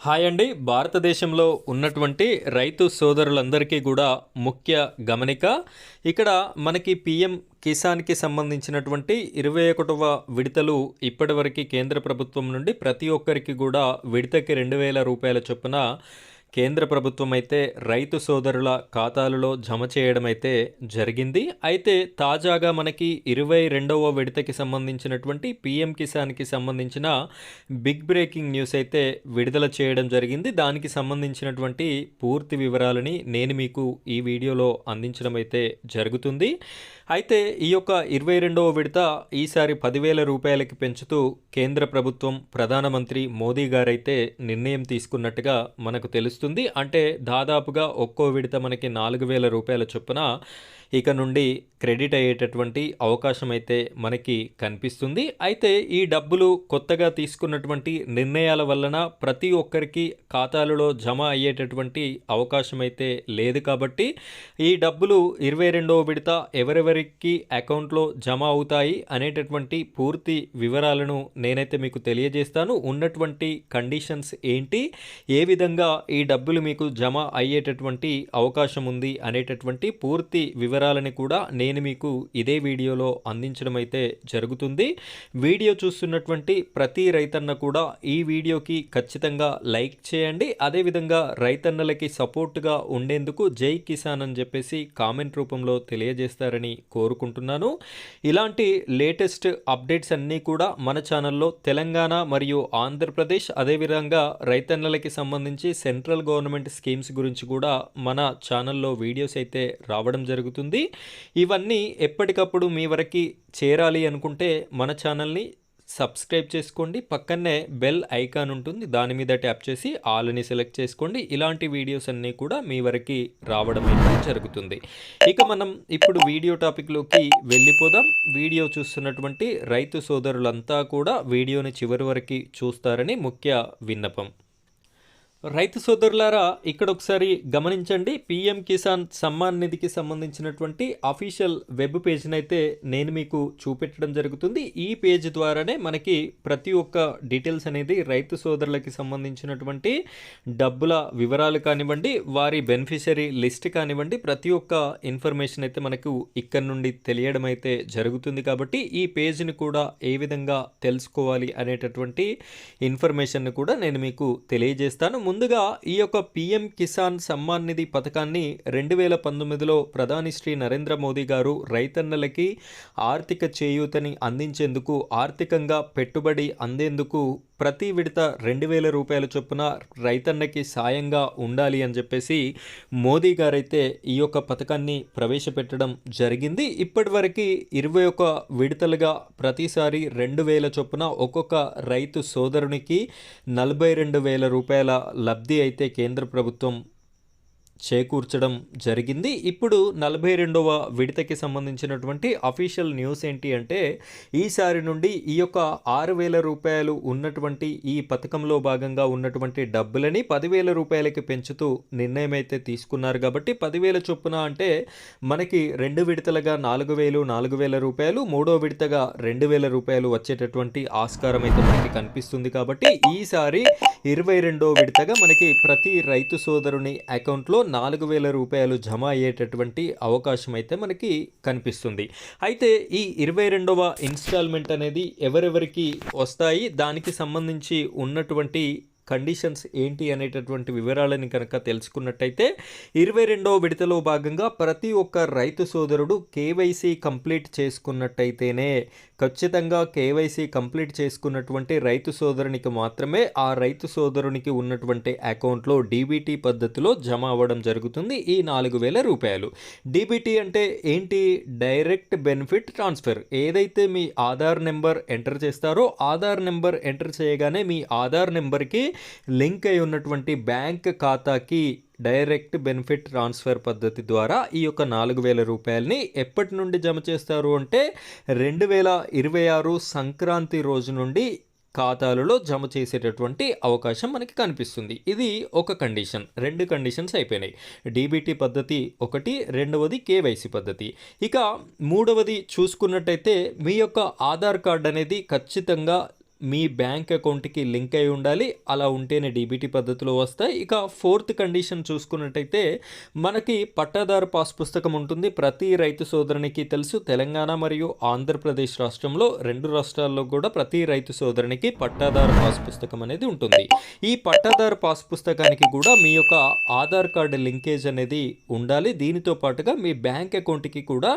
Hi అండి. భారతదేశంలో ఉన్నటువంటి రైతు సోదరులందరికీ కూడా ముఖ్య గమనిక. ఇక్కడ మనకి పిఎం కిసాన్కి సంబంధించినటువంటి ఇరవై ఒకటవ విడతలు ఇప్పటివరకు కేంద్ర ప్రభుత్వం నుండి ప్రతి ఒక్కరికి కూడా విడతకి రెండు వేల రూపాయల చొప్పున కేంద్ర ప్రభుత్వం అయితే రైతు సోదరుల ఖాతాలలో జమ చేయడం అయితే జరిగింది. అయితే తాజాగా మనకి ఇరవై రెండవ విడతకి సంబంధించినటువంటి పిఎం కిసాన్కి సంబంధించిన బిగ్ బ్రేకింగ్ న్యూస్ అయితే విడుదల చేయడం జరిగింది. దానికి సంబంధించినటువంటి పూర్తి వివరాలని నేను మీకు ఈ వీడియోలో అందించడం అయితే జరుగుతుంది. అయితే ఈ యొక్క ఇరవై రెండవ విడత ఈసారి పదివేల రూపాయలకి పెంచుతూ కేంద్ర ప్రభుత్వం ప్రధానమంత్రి మోదీ గారైతే నిర్ణయం తీసుకున్నట్టుగా మనకు తెలుస్తుంది అంటే దాదాపుగా ఒక్కో విడత మనకి నాలుగు వేల రూపాయల చొప్పున ఇక నుండి క్రెడిట్ అయ్యేటటువంటి అవకాశం అయితే మనకి కనిపిస్తుంది. అయితే ఈ డబ్బులు కొత్తగా తీసుకున్నటువంటి నిర్ణయాల వలన ప్రతి ఒక్కరికి ఖాతాలలో జమ అయ్యేటటువంటి అవకాశం అయితే లేదు కాబట్టి ఈ డబ్బులు ఇరవై రెండవ విడత ఎవరెవరికి అకౌంట్లో జమ అవుతాయి అనేటటువంటి పూర్తి వివరాలను నేనైతే మీకు తెలియజేస్తాను. ఉన్నటువంటి కండిషన్స్ ఏంటి? ఏ విధంగా ఈ డబ్బులు మీకు జమ అయ్యేటటువంటి అవకాశం ఉంది అనేటటువంటి పూర్తి వివరాలని కూడా నేను మీకు ఇదే వీడియోలో అందించడం అయితే జరుగుతుంది. వీడియో చూస్తున్నటువంటి ప్రతి రైతన్న కూడా ఈ వీడియోకి ఖచ్చితంగా లైక్ చేయండి. అదేవిధంగా రైతన్నలకి సపోర్ట్గా ఉండేందుకు జై కిసాన్ అని చెప్పేసి కామెంట్ రూపంలో తెలియజేస్తారని కోరుకుంటున్నాను. ఇలాంటి లేటెస్ట్ అప్డేట్స్ అన్నీ కూడా మన ఛానల్లో తెలంగాణ మరియు ఆంధ్రప్రదేశ్ అదేవిధంగా రైతన్నలకి సంబంధించి సెంట్రల్ గవర్నమెంట్ స్కీమ్స్ గురించి కూడా మన ఛానల్లో వీడియోస్ అయితే రావడం జరుగుతుంది. ఇవన్నీ ఎప్పటికప్పుడు మీ వరకు చేరాలి అనుకుంటే మన ఛానల్ని సబ్స్క్రైబ్ చేసుకోండి. పక్కనే బెల్ ఐకాన్ ఉంటుంది. దాని మీద ట్యాప్ చేసి ఆల్ని సెలెక్ట్ చేసుకోండి. ఇలాంటి వీడియోస్ అన్నీ కూడా మీ వరకు రావడం జరుగుతుంది. ఇక మనం ఇప్పుడు వీడియో టాపిక్లోకి వెళ్ళిపోదాం. వీడియో చూస్తున్నటువంటి రైతు సోదరులంతా కూడా వీడియోని చివరి వరకు చూస్తారని ముఖ్య విన్నపం. రైతు సోదరులారా ఇక్కడ ఒకసారి గమనించండి. పిఎం కిసాన్ సమ్మాన్ నిధికి సంబంధించినటువంటి అఫీషియల్ వెబ్ పేజ్ని అయితే నేను మీకు చూపెట్టడం జరుగుతుంది. ఈ పేజ్ ద్వారానే మనకి ప్రతి ఒక్క డీటెయిల్స్ అనేది రైతు సోదరులకి సంబంధించినటువంటి డబ్బుల వివరాలు కానివ్వండి వారి బెనిఫిషరీ లిస్ట్ కానివ్వండి ప్రతి ఒక్క ఇన్ఫర్మేషన్ అయితే మనకు ఇక్కడ నుండి తెలియడం అయితే జరుగుతుంది. కాబట్టి ఈ పేజ్ని కూడా ఏ విధంగా తెలుసుకోవాలి అనేటటువంటి ఇన్ఫర్మేషన్ను కూడా నేను మీకు తెలియజేస్తాను. ముందుగా ఈ యొక్క పిఎం కిసాన్ సమ్మాన్ నిధి పథకాన్ని రెండు వేల పంతొమ్మిదిలో ప్రధాని శ్రీ నరేంద్ర మోదీ గారు రైతన్నలకి ఆర్థిక చేయూతని అందించేందుకు ఆర్థికంగా పెట్టుబడి అందేందుకు ప్రతి విడత రెండు వేల రూపాయల చొప్పున రైతన్నకి సాయంగా ఉండాలి అని చెప్పేసి మోదీ గారైతే ఈ యొక్క పథకాన్ని ప్రవేశపెట్టడం జరిగింది. ఇప్పటివరకు ఇరవై ఒక విడతలుగా ప్రతిసారి రెండు వేల చొప్పున ఒక్కొక్క రైతు సోదరునికి నలభై రెండు వేల రూపాయల లబ్ధి అయితే కేంద్ర ప్రభుత్వం చేకూర్చడం జరిగింది. ఇప్పుడు నలభై రెండవ విడతకి సంబంధించినటువంటి అఫీషియల్ న్యూస్ ఏంటి అంటే ఈసారి నుండి ఈ యొక్క ఆరు వేల రూపాయలు ఉన్నటువంటి ఈ పథకంలో భాగంగా ఉన్నటువంటి డబ్బులని పదివేల రూపాయలకి పెంచుతూ నిర్ణయం అయితే తీసుకున్నారు కాబట్టి పదివేల చొప్పున అంటే మనకి రెండు విడతలుగా నాలుగు వేలు నాలుగు వేల రూపాయలు మూడో విడతగా రెండు వేల రూపాయలు వచ్చేటటువంటి ఆస్కారం అయితే మనకి కనిపిస్తుంది కాబట్టి ఈసారి ఇరవై రెండో విడతగా మనకి ప్రతి రైతు సోదరుని అకౌంట్లో నాలుగు వేల రూపాయలు జమ అయ్యేటటువంటి అవకాశం అయితే మనకి కనిపిస్తుంది. అయితే ఈ ఇరవై రెండవ ఇన్స్టాల్మెంట్ అనేది ఎవరెవరికి వస్తాయి? దానికి సంబంధించి ఉన్నటువంటి కండిషన్స్ ఏంటి అనేటటువంటి వివరాలని కనుక తెలుసుకున్నట్టయితే ఇరవై రెండవ విడతలో భాగంగా ప్రతి ఒక్క రైతు సోదరుడు కేవైసీ కంప్లీట్ చేసుకున్నట్టయితేనే ఖచ్చితంగా కేవైసీ కంప్లీట్ చేసుకున్నటువంటి రైతు సోదరునికి మాత్రమే ఆ రైతు సోదరునికి ఉన్నటువంటి అకౌంట్లో డీబీటీ పద్ధతిలో జమ అవ్వడం జరుగుతుంది. ఈ నాలుగు వేల రూపాయలు. డీబీటీ అంటే ఏంటి? Direct benefit transfer. ఏదైతే మీ ఆధార్ నెంబర్ ఎంటర్ చేస్తారో ఆధార్ నెంబర్ ఎంటర్ చేయగానే మీ ఆధార్ నెంబర్కి లింక్ అయి ఉన్నటువంటి బ్యాంక్ ఖాతాకి డైరెక్ట్ బెనిఫిట్ ట్రాన్స్ఫర్ పద్ధతి ద్వారా ఈ యొక్క నాలుగు వేల రూపాయలని ఎప్పటి నుండి జమ చేస్తారు అంటే రెండు వేల ఇరవై ఆరు సంక్రాంతి రోజు నుండి ఖాతాలలో జమ చేసేటటువంటి అవకాశం మనకి కనిపిస్తుంది. ఇది ఒక కండిషన్. రెండు కండిషన్స్ అయిపోయినాయి. డీబీటీ పద్ధతి ఒకటి రెండవది కేవైసీ పద్ధతి. ఇక మూడవది చూసుకున్నట్టయితే మీ యొక్క ఆధార్ కార్డ్ అనేది ఖచ్చితంగా మీ బ్యాంక్ అకౌంట్కి లింక్ అయి ఉండాలి. అలా ఉంటేనే డీబీటీ పద్ధతిలో వస్తాయి. ఇక ఫోర్త్ కండిషన్ చూసుకున్నట్టయితే మనకి పట్టాదారు పాస్ పుస్తకం ఉంటుంది. ప్రతి రైతు సోదరునికి తెలుసు. తెలంగాణ మరియు ఆంధ్రప్రదేశ్ రాష్ట్రంలో రెండు రాష్ట్రాల్లో కూడా ప్రతి రైతు సోదరునికి పట్టాదారు పాస్ పుస్తకం అనేది ఉంటుంది. ఈ పట్టాదారు పాస్ పుస్తకానికి కూడా మీ యొక్క ఆధార్ కార్డు లింకేజ్ అనేది ఉండాలి. దీనితో పాటుగా మీ బ్యాంక్ అకౌంట్కి కూడా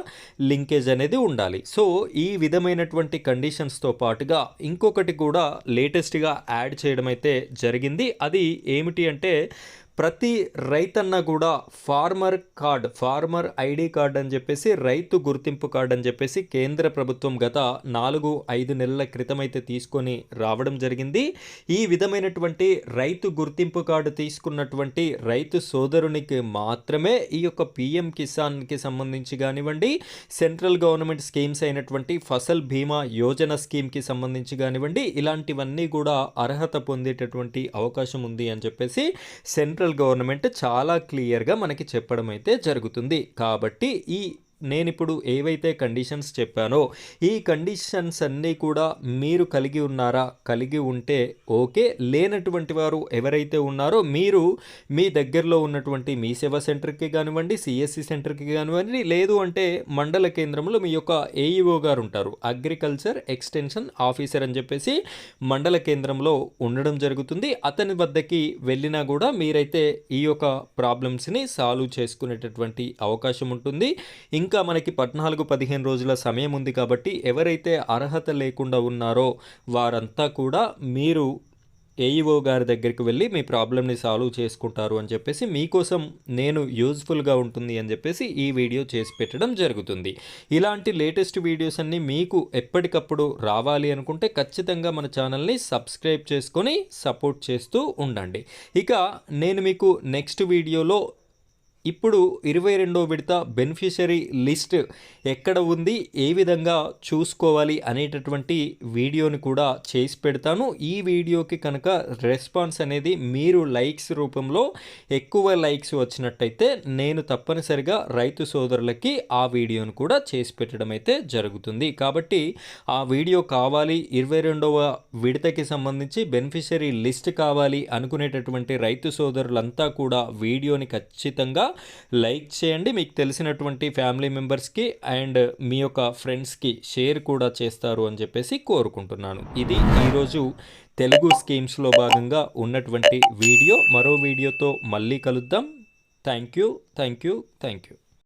లింకేజ్ అనేది ఉండాలి. సో ఈ విధమైనటువంటి కండిషన్స్తో పాటుగా ఇంకొకటి కూడా లేటెస్ట్గా యాడ్ చేయడం అయితే జరిగింది. అది ఏమిటి అంటే ప్రతి రైతన్న కూడా farmer card farmer ID card అని చెప్పేసి రైతు గుర్తింపు కార్డ్ అని చెప్పేసి కేంద్ర ప్రభుత్వం గత నాలుగు ఐదు నెలల క్రితం అయితే తీసుకొని రావడం జరిగింది. ఈ విధమైనటువంటి రైతు గుర్తింపు కార్డు తీసుకున్నటువంటి రైతు సోదరునికి మాత్రమే ఈ యొక్క పిఎం కిసాన్కి సంబంధించి కానివ్వండి సెంట్రల్ గవర్నమెంట్ స్కీమ్స్ అయినటువంటి ఫసల్ బీమా యోజన స్కీమ్కి సంబంధించి కానివ్వండి ఇలాంటివన్నీ కూడా అర్హత పొందేటటువంటి అవకాశం ఉంది అని చెప్పేసి సెంట్రల్ సెంట్రల్ గవర్నమెంట్ చాలా క్లియర్గా మనకి చెప్పడం అయితే జరుగుతుంది. కాబట్టి ఈ నేను ఇప్పుడు ఏవైతే కండిషన్స్ చెప్పానో ఈ కండిషన్స్ అన్నీ కూడా మీరు కలిగి ఉన్నారా కలిగి ఉంటే ఓకే. లేనటువంటి వారు ఎవరైతే ఉన్నారో మీరు మీ దగ్గరలో ఉన్నటువంటి మీ సేవా సెంటర్కి కానివ్వండి సిఎస్సి సెంటర్కి కానివ్వండి లేదు అంటే మండల కేంద్రంలో మీ యొక్క ఏఈఓ గారు ఉంటారు. అగ్రికల్చర్ ఎక్స్టెన్షన్ ఆఫీసర్ అని చెప్పేసి మండల కేంద్రంలో ఉండడం జరుగుతుంది. అతని వద్దకి వెళ్ళినా కూడా మీరైతే ఈ యొక్క ప్రాబ్లమ్స్ని సాల్వ్ చేసుకునేటటువంటి అవకాశం ఉంటుంది. ఇంకా ఇంకా మనకి పద్నాలుగు పదిహేను రోజుల సమయం ఉంది కాబట్టి ఎవరైతే అర్హత లేకుండా ఉన్నారో వారంతా కూడా మీరు ఏఈఓ గారి దగ్గరికి వెళ్ళి మీ ప్రాబ్లమ్ని సాల్వ్ చేసుకుంటారు అని చెప్పేసి మీకోసం నేను యూజ్ఫుల్గా ఉంటుంది అని చెప్పేసి ఈ వీడియో చేసి పెట్టడం జరుగుతుంది. ఇలాంటి లేటెస్ట్ వీడియోస్ అన్నీ మీకు ఎప్పటికప్పుడు రావాలి అనుకుంటే ఖచ్చితంగా మన ఛానల్ని సబ్స్క్రైబ్ చేసుకొని సపోర్ట్ చేస్తూ ఉండండి. ఇక నేను మీకు నెక్స్ట్ వీడియోలో ఇప్పుడు ఇరవై రెండో విడత బెనిఫిషరీ లిస్ట్ ఎక్కడ ఉంది ఏ విధంగా చూసుకోవాలి అనేటటువంటి వీడియోని కూడా చేసి పెడతాను. ఈ వీడియోకి కనుక రెస్పాన్స్ అనేది మీరు లైక్స్ రూపంలో ఎక్కువ లైక్స్ వచ్చినట్టయితే నేను తప్పనిసరిగా రైతు సోదరులకి ఆ వీడియోను కూడా చేసి పెట్టడం అయితే జరుగుతుంది. కాబట్టి ఆ వీడియో కావాలి ఇరవై రెండవ విడతకి సంబంధించి బెనిఫిషరీ లిస్ట్ కావాలి అనుకునేటటువంటి రైతు సోదరులంతా కూడా వీడియోని ఖచ్చితంగా లైక్ చేయండి. మీకు తెలిసినటువంటి ఫ్యామిలీ మెంబర్స్కి అండ్ మీ యొక్క ఫ్రెండ్స్కి షేర్ కూడా చేస్తారు అని చెప్పేసి కోరుకుంటున్నాను. ఇది ఈరోజు తెలుగు స్కీమ్స్లో భాగంగా ఉన్నటువంటి వీడియో. మరో వీడియోతో మళ్ళీ కలుద్దాం. Thank you thank you thank you.